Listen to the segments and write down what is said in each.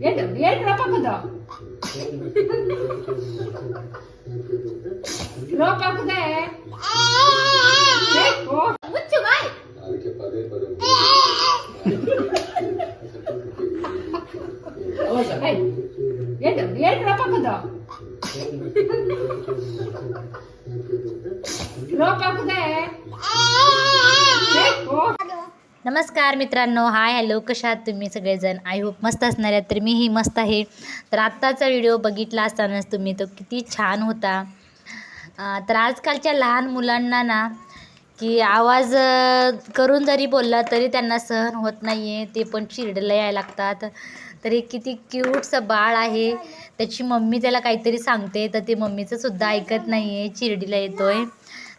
ಏನು ಏನು ರೋಪ್ ಹಾಕೋದು ರೋಪ್ ಹಾಕದೆ ಮುಚ್ಚು ಬಾಯ್ ಅದಕ್ಕೆ ಪದೇ ಪದೇ ಏನು ಏನು ರೋಪ್ ಹಾಕೋದು ರೋಪ್ ಹಾಕದೆ नमस्कार मित्रांनो हाय हॅलो कशा आहात तुम्ही सगळेजण? आय होप मस्त असणार आहेत. तर मीही मस्त आहे. तर आत्ताचा व्हिडिओ बघितला असतानाच तुम्ही तो किती छान होता. तर आजकालच्या लहान मुलांना ना की आवाज करून जरी बोलला तरी त्यांना सहन होत नाही आहे ते पण चिरडला यायला लागतात. तर हे किती क्यूटचं बाळ आहे. त्याची मम्मी त्याला काहीतरी सांगते तर ते मम्मीचं सुद्धा ऐकत नाही आहे चिरडीला येतो आहे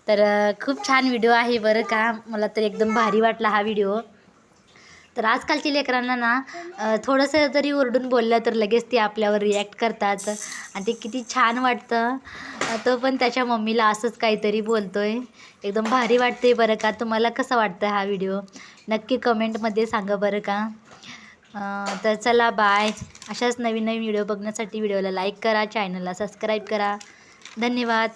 तर खूप छान व्हिडिओ आहे बरं का. मला तर एकदम भारी वाटला हा व्हिडिओ तर आजकालच्या लेकरांना ना थोडंसं जरी ओरडून बोललं तर लगेच ते आपल्यावर रिॲक्ट करतात. आणि ते किती छान वाटतं. तो पण त्याच्या मम्मीला असंच काहीतरी बोलतो आहे एकदम भारी वाटते बरं का. तुम्हाला कसं वाटतं हा व्हिडिओ नक्की कमेंटमध्ये सांगा बरं का. तर चला बाय अशाच नवीन नवीन व्हिडिओ बघण्यासाठी व्हिडिओला लाईक करा चॅनलला सबस्क्राईब करा. धन्यवाद.